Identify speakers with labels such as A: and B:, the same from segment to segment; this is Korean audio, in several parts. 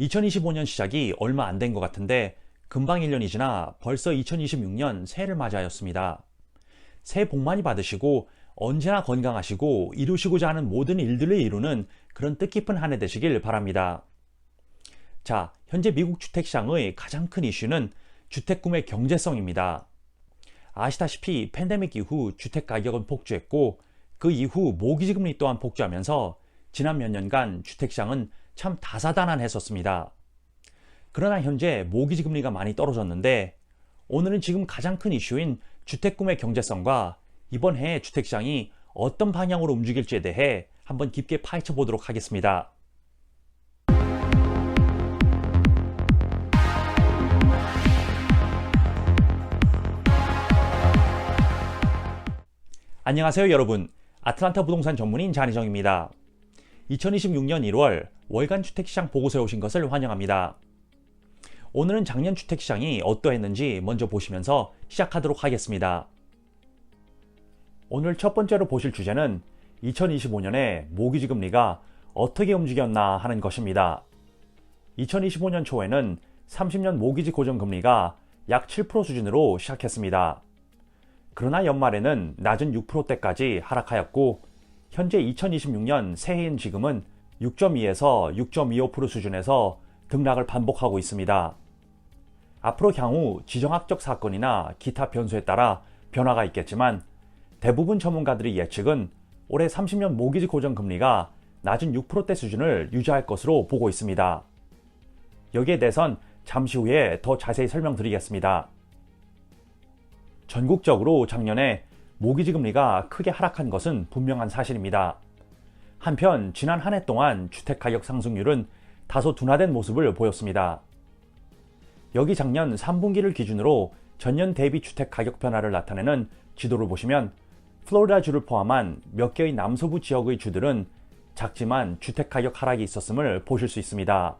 A: 2025년 시작이 얼마 안 된 것 같은데 금방 1년이 지나 벌써 2026년 새해를 맞이하였습니다. 새해 복 많이 받으시고 언제나 건강하시고 이루시고자 하는 모든 일들을 이루는 그런 뜻깊은 한 해 되시길 바랍니다. 자, 현재 미국 주택시장의 가장 큰 이슈는 주택 구매 경제성입니다. 아시다시피 팬데믹 이후 주택 가격은 폭주했고 그 이후 모기지 금리 또한 폭주하면서 지난 몇 년간 주택시장은 참 다사다난했었습니다. 그러나 현재 모기지 금리가 많이 떨어졌는데 오늘은 지금 가장 큰 이슈인 주택 구매 경제성과 이번 해 주택시장이 어떤 방향으로 움직일지에 대해 한번 깊게 파헤쳐 보도록 하겠습니다. 안녕하세요 여러분. 아틀란타 부동산 전문인 잔희정입니다. 2026년 1월 월간 주택시장 보고서에 오신 것을 환영합니다. 오늘은 작년 주택시장이 어떠했는지 먼저 보시면서 시작하도록 하겠습니다. 오늘 첫 번째로 보실 주제는 2025년에 모기지 금리가 어떻게 움직였나 하는 것입니다. 2025년 초에는 30년 모기지 고정금리가 약 7% 수준으로 시작했습니다. 그러나 연말에는 낮은 6%대까지 하락하였고 현재 2026년 새해인 지금은 6.2에서 6.25% 수준에서 등락을 반복하고 있습니다. 앞으로 향후 지정학적 사건이나 기타 변수에 따라 변화가 있겠지만 대부분 전문가들의 예측은 올해 30년 모기지 고정 금리가 낮은 6%대 수준을 유지할 것으로 보고 있습니다. 여기에 대해선 잠시 후에 더 자세히 설명드리겠습니다. 전국적으로 작년에 모기지 금리가 크게 하락한 것은 분명한 사실입니다. 한편 지난 한 해 동안 주택 가격 상승률은 다소 둔화된 모습을 보였습니다. 여기 작년 3분기를 기준으로 전년 대비 주택 가격 변화를 나타내는 지도를 보시면 플로리다 주를 포함한 몇 개의 남서부 지역의 주들은 작지만 주택 가격 하락이 있었음을 보실 수 있습니다.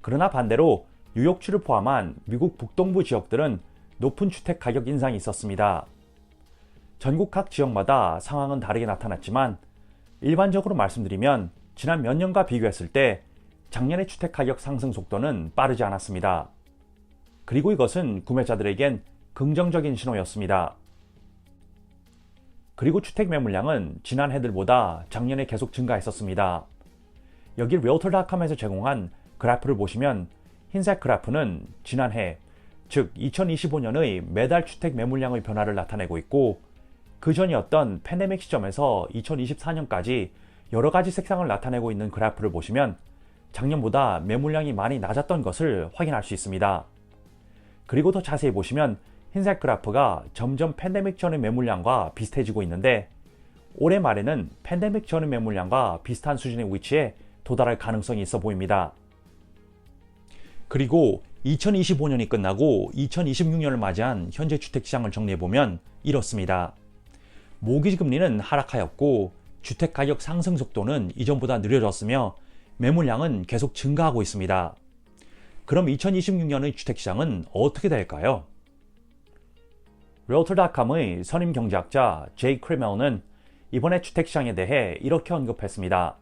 A: 그러나 반대로 뉴욕주를 포함한 미국 북동부 지역들은 높은 주택 가격 인상이 있었습니다. 전국 각 지역마다 상황은 다르게 나타났지만 일반적으로 말씀드리면 지난 몇 년과 비교했을 때 작년의 주택 가격 상승 속도는 빠르지 않았습니다. 그리고 이것은 구매자들에겐 긍정적인 신호였습니다. 그리고 주택 매물량은 지난 해들보다 작년에 계속 증가했었습니다. 여기 리얼터닷컴에서 제공한 그래프를 보시면 흰색 그래프는 지난해 즉 2025년의 매달 주택 매물량의 변화를 나타내고 있고 그 전이었던 팬데믹 시점에서 2024년까지 여러 가지 색상을 나타내고 있는 그래프를 보시면 작년보다 매물량이 많이 낮았던 것을 확인할 수 있습니다. 그리고 더 자세히 보시면 흰색 그래프가 점점 팬데믹 전의 매물량과 비슷해지고 있는데 올해 말에는 팬데믹 전의 매물량과 비슷한 수준의 위치에 도달할 가능성이 있어 보입니다. 그리고 2025년이 끝나고 2026년을 맞이한 현재 주택시장을 정리해보면 이렇습니다. 모기지 금리는 하락하였고 주택 가격 상승 속도는 이전보다 느려졌으며 매물량은 계속 증가하고 있습니다. 그럼 2026년의 주택시장은 어떻게 될까요? Realtor.com의 선임 경제학자 제이 크리멜는 이번에 주택시장에 대해 이렇게 언급했습니다.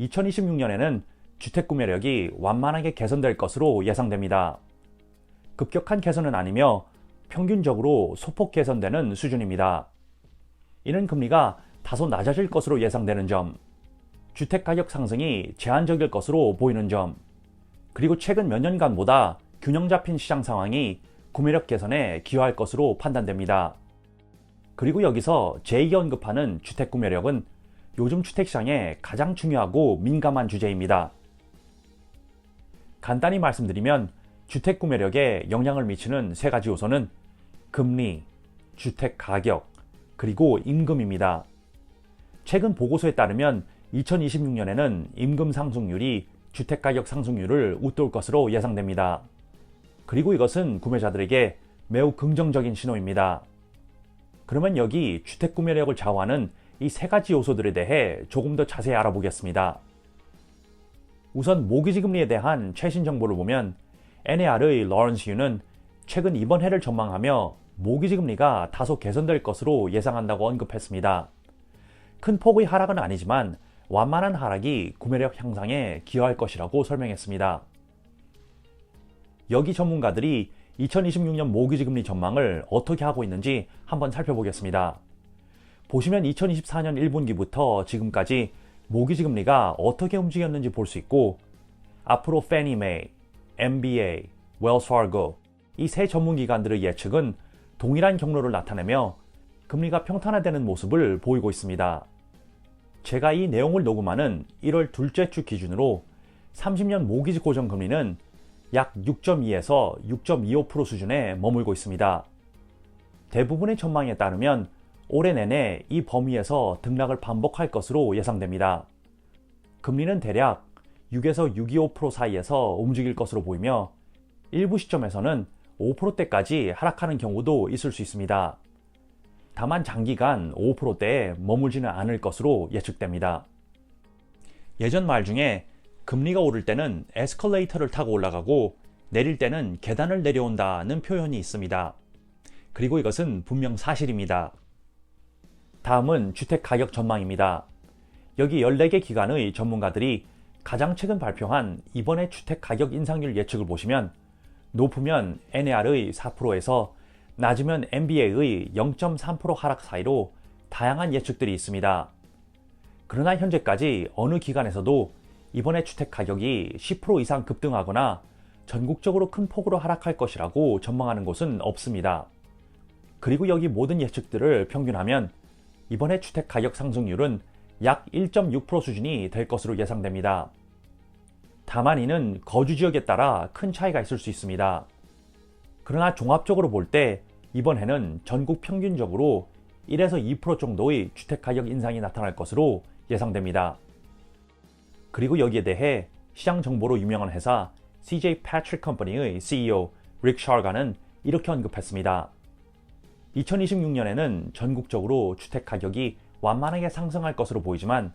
A: 2026년에는 주택 구매력이 완만하게 개선될 것으로 예상됩니다. 급격한 개선은 아니며 평균적으로 소폭 개선되는 수준입니다. 이는 금리가 다소 낮아질 것으로 예상되는 점, 주택 가격 상승이 제한적일 것으로 보이는 점, 그리고 최근 몇 년간보다 균형 잡힌 시장 상황이 구매력 개선에 기여할 것으로 판단됩니다. 그리고 여기서 제2가 언급하는 주택 구매력은 요즘 주택시장에 가장 중요하고 민감한 주제입니다. 간단히 말씀드리면 주택 구매력에 영향을 미치는 세 가지 요소는 금리, 주택 가격, 그리고 임금입니다. 최근 보고서에 따르면 2026년에는 임금 상승률이 주택 가격 상승률을 웃돌 것으로 예상됩니다. 그리고 이것은 구매자들에게 매우 긍정적인 신호입니다. 그러면 여기 주택 구매력을 좌우하는 이 세 가지 요소들에 대해 조금 더 자세히 알아보겠습니다. 우선 모기지 금리에 대한 최신 정보를 보면 NAR의 러런스 유는 최근 이번 해를 전망하며 모기지 금리가 다소 개선될 것으로 예상한다고 언급했습니다. 큰 폭의 하락은 아니지만 완만한 하락이 구매력 향상에 기여할 것이라고 설명했습니다. 여기 전문가들이 2026년 모기지 금리 전망을 어떻게 하고 있는지 한번 살펴보겠습니다. 보시면 2024년 1분기부터 지금까지 모기지 금리가 어떻게 움직였는지 볼 수 있고 앞으로 Mae, MBA, Wells Fargo 이세 전문 기관들의 예측은 동일한 경로를 나타내며 금리가 평탄화되는 모습을 보이고 있습니다. 제가 이 내용을 녹음하는 1월 둘째 주 기준으로 30년 모기지 고정 금리는 약 6.2에서 6.25% 수준에 머물고 있습니다. 대부분의 전망에 따르면 올해 내내 이 범위에서 등락을 반복할 것으로 예상됩니다. 금리는 대략 6에서 6.25% 사이에서 움직일 것으로 보이며 일부 시점에서는 5%대까지 하락하는 경우도 있을 수 있습니다. 다만 장기간 5%대에 머물지는 않을 것으로 예측됩니다. 예전 말 중에 금리가 오를 때는 에스컬레이터를 타고 올라가고 내릴 때는 계단을 내려온다는 표현이 있습니다. 그리고 이것은 분명 사실입니다. 다음은 주택 가격 전망입니다. 여기 14개 기관의 전문가들이 가장 최근 발표한 이번의 주택 가격 인상률 예측을 보시면 높으면 NAR의 4%에서 낮으면 MBA의 0.3% 하락 사이로 다양한 예측들이 있습니다. 그러나 현재까지 어느 기관에서도 이번에 주택 가격이 10% 이상 급등하거나 전국적으로 큰 폭으로 하락할 것이라고 전망하는 곳은 없습니다. 그리고 여기 모든 예측들을 평균하면 이번에 주택 가격 상승률은 약 1.6% 수준이 될 것으로 예상됩니다. 다만 이는 거주 지역에 따라 큰 차이가 있을 수 있습니다. 그러나 종합적으로 볼 때 이번 해는 전국 평균적으로 1에서 2% 정도의 주택 가격 인상이 나타날 것으로 예상됩니다. 그리고 여기에 대해 시장 정보로 유명한 회사 CJ Patrick Company의 CEO 릭 샤가는 이렇게 언급했습니다. 2026년에는 전국적으로 주택 가격이 완만하게 상승할 것으로 보이지만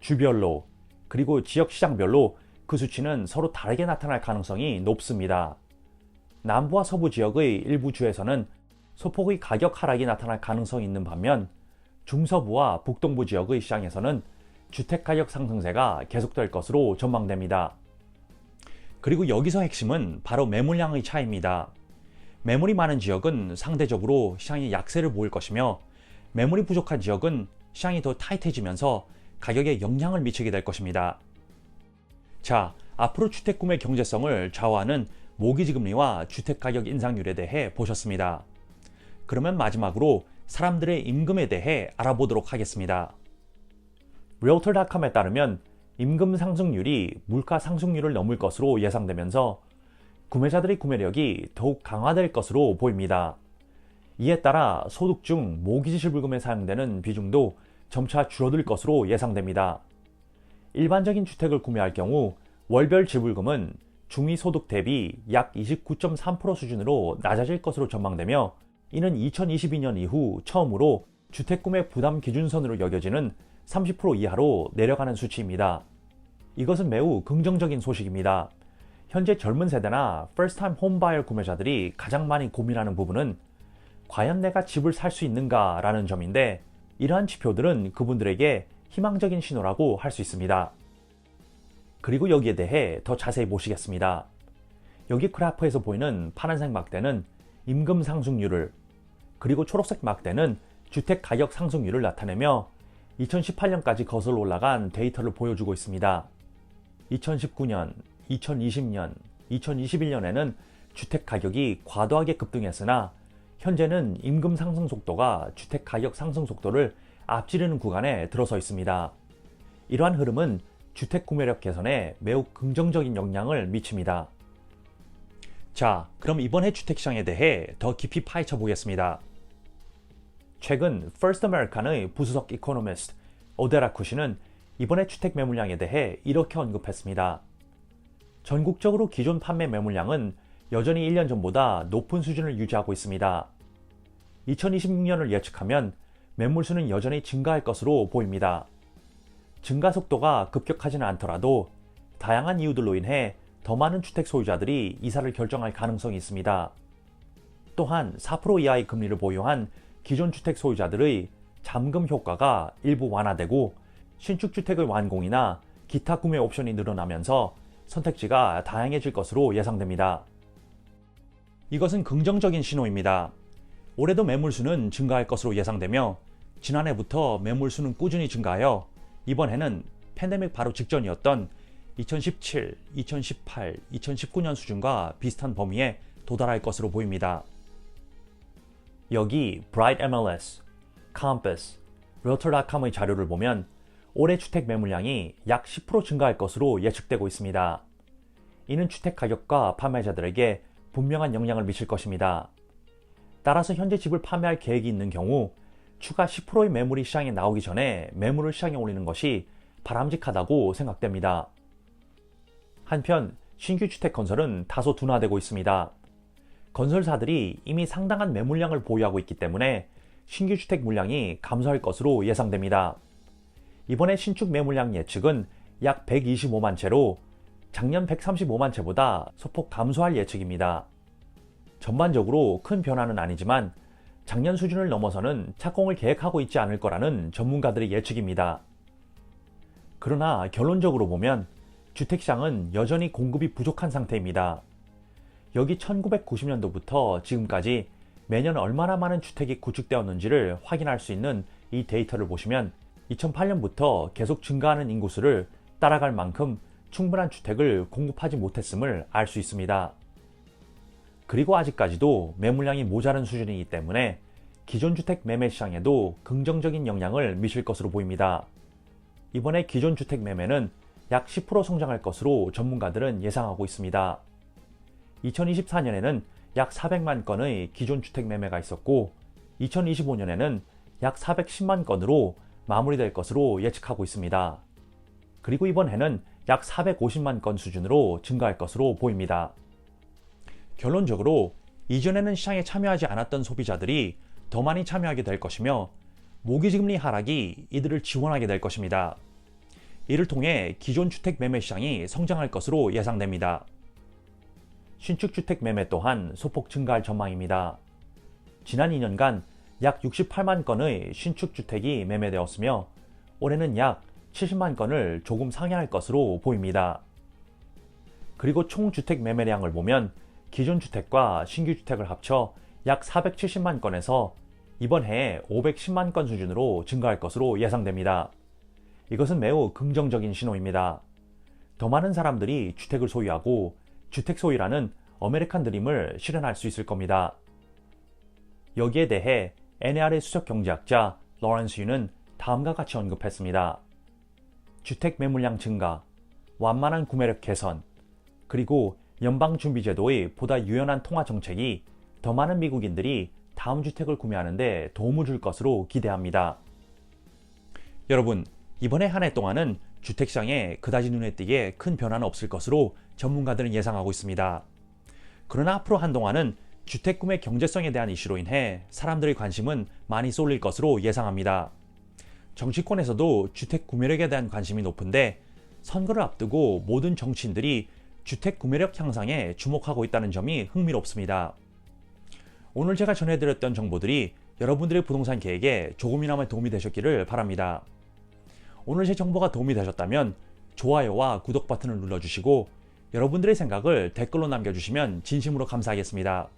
A: 주별로 그리고 지역 시장별로 그 수치는 서로 다르게 나타날 가능성이 높습니다. 남부와 서부 지역의 일부 주에서는 소폭의 가격 하락이 나타날 가능성이 있는 반면 중서부와 북동부 지역의 시장에서는 주택 가격 상승세가 계속될 것으로 전망됩니다. 그리고 여기서 핵심은 바로 매물량의 차이입니다. 매물이 많은 지역은 상대적으로 시장이 약세를 보일 것이며 매물이 부족한 지역은 시장이 더 타이트해지면서 가격에 영향을 미치게 될 것입니다. 자, 앞으로 주택 구매 경제성을 좌우하는 모기지 금리와 주택 가격 인상률에 대해 보셨습니다. 그러면 마지막으로 사람들의 임금에 대해 알아보도록 하겠습니다. realtor.com에 따르면 임금 상승률이 물가 상승률을 넘을 것으로 예상되면서 구매자들의 구매력이 더욱 강화될 것으로 보입니다. 이에 따라 소득 중 모기지 지불금에 사용되는 비중도 점차 줄어들 것으로 예상됩니다. 일반적인 주택을 구매할 경우 월별 지불금은 중위 소득 대비 약 29.3% 수준으로 낮아질 것으로 전망되며 이는 2022년 이후 처음으로 주택 구매 부담 기준선으로 여겨지는 30% 이하로 내려가는 수치입니다. 이것은 매우 긍정적인 소식입니다. 현재 젊은 세대나 first time home buyer 구매자들이 가장 많이 고민하는 부분은 과연 내가 집을 살 수 있는가 라는 점인데 이러한 지표들은 그분들에게 희망적인 신호라고 할 수 있습니다. 그리고 여기에 대해 더 자세히 보시겠습니다. 여기 그래프에서 보이는 파란색 막대는 임금 상승률을 그리고 초록색 막대는 주택 가격 상승률을 나타내며 2018년까지 거슬러 올라간 데이터를 보여주고 있습니다. 2019년, 2020년, 2021년에는 주택 가격이 과도하게 급등했으나 현재는 임금 상승 속도가 주택 가격 상승 속도를 앞지르는 구간에 들어서 있습니다. 이러한 흐름은 주택 구매력 개선에 매우 긍정적인 영향을 미칩니다. 자, 그럼 이번에 주택 시장에 대해 더 깊이 파헤쳐 보겠습니다. 최근 First American의 부수석 이코노미스트 오데라 쿠시는 이번에 주택 매물량에 대해 이렇게 언급했습니다. 전국적으로 기존 판매 매물량은 여전히 1년 전보다 높은 수준을 유지하고 있습니다. 2026년을 예측하면 매물수는 여전히 증가할 것으로 보입니다. 증가 속도가 급격하지는 않더라도 다양한 이유들로 인해 더 많은 주택 소유자들이 이사를 결정할 가능성이 있습니다. 또한 4% 이하의 금리를 보유한 기존 주택 소유자들의 잠금 효과가 일부 완화되고 신축 주택의 완공이나 기타 구매 옵션이 늘어나면서 선택지가 다양해질 것으로 예상됩니다. 이것은 긍정적인 신호입니다. 올해도 매물수는 증가할 것으로 예상되며 지난해부터 매물수는 꾸준히 증가하여 이번 해는 팬데믹 바로 직전이었던 2017, 2018, 2019년 수준과 비슷한 범위에 도달할 것으로 보입니다. 여기 Bright MLS, Compass, Realtor.com의 자료를 보면 올해 주택 매물량이 약 10% 증가할 것으로 예측되고 있습니다. 이는 주택 가격과 판매자들에게 분명한 영향을 미칠 것입니다. 따라서 현재 집을 판매할 계획이 있는 경우 추가 10%의 매물이 시장에 나오기 전에 매물을 시장에 올리는 것이 바람직하다고 생각됩니다. 한편 신규 주택 건설은 다소 둔화되고 있습니다. 건설사들이 이미 상당한 매물량을 보유하고 있기 때문에 신규 주택 물량이 감소할 것으로 예상됩니다. 이번에 신축 매물량 예측은 약 125만 채로 작년 135만 채보다 소폭 감소할 예측입니다. 전반적으로 큰 변화는 아니지만 작년 수준을 넘어서는 착공을 계획하고 있지 않을 거라는 전문가들의 예측입니다. 그러나 결론적으로 보면 주택시장은 여전히 공급이 부족한 상태입니다. 여기 1990년도부터 지금까지 매년 얼마나 많은 주택이 구축되었는지를 확인할 수 있는 이 데이터를 보시면 2008년부터 계속 증가하는 인구수를 따라갈 만큼 충분한 주택을 공급하지 못했음을 알 수 있습니다. 그리고 아직까지도 매물량이 모자란 수준이기 때문에 기존 주택 매매 시장에도 긍정적인 영향을 미칠 것으로 보입니다. 이번에 기존 주택 매매는 약 10% 성장할 것으로 전문가들은 예상하고 있습니다. 2024년에는 약 400만 건의 기존 주택 매매가 있었고 2025년에는 약 410만 건으로 마무리될 것으로 예측하고 있습니다. 그리고 이번 해는 약 450만 건 수준으로 증가할 것으로 보입니다. 결론적으로 이전에는 시장에 참여하지 않았던 소비자들이 더 많이 참여하게 될 것이며 모기지금리 하락이 이들을 지원하게 될 것입니다. 이를 통해 기존 주택 매매 시장이 성장할 것으로 예상됩니다. 신축 주택 매매 또한 소폭 증가할 전망입니다. 지난 2년간 약 68만 건의 신축 주택이 매매되었으며 올해는 약 70만 건을 조금 상회할 것으로 보입니다. 그리고 총 주택 매매량을 보면 기존 주택과 신규 주택을 합쳐 약 470만 건에서 이번 해에 510만 건 수준으로 증가할 것으로 예상됩니다. 이것은 매우 긍정적인 신호입니다. 더 많은 사람들이 주택을 소유하고 주택 소유라는 아메리칸 드림을 실현할 수 있을 겁니다. 여기에 대해 NAR의 수석 경제학자 로렌스 유는 다음과 같이 언급했습니다. 주택 매물량 증가, 완만한 구매력 개선, 그리고 연방준비제도의 보다 유연한 통화 정책이 더 많은 미국인들이 다음 주택을 구매하는데 도움을 줄 것으로 기대합니다. 여러분, 이번에 한 해 동안은 주택시장에 그다지 눈에 띄게 큰 변화는 없을 것으로 전문가들은 예상하고 있습니다. 그러나 앞으로 한동안은 주택 구매 경제성에 대한 이슈로 인해 사람들의 관심은 많이 쏠릴 것으로 예상합니다. 정치권에서도 주택 구매력에 대한 관심이 높은데 선거를 앞두고 모든 정치인들이 주택 구매력 향상에 주목하고 있다는 점이 흥미롭습니다. 오늘 제가 전해드렸던 정보들이 여러분들의 부동산 계획에 조금이나마 도움이 되셨기를 바랍니다. 오늘 제 정보가 도움이 되셨다면 좋아요와 구독 버튼을 눌러주시고 여러분들의 생각을 댓글로 남겨주시면 진심으로 감사하겠습니다.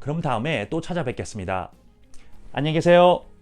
A: 그럼 다음에 또 찾아뵙겠습니다. 안녕히 계세요.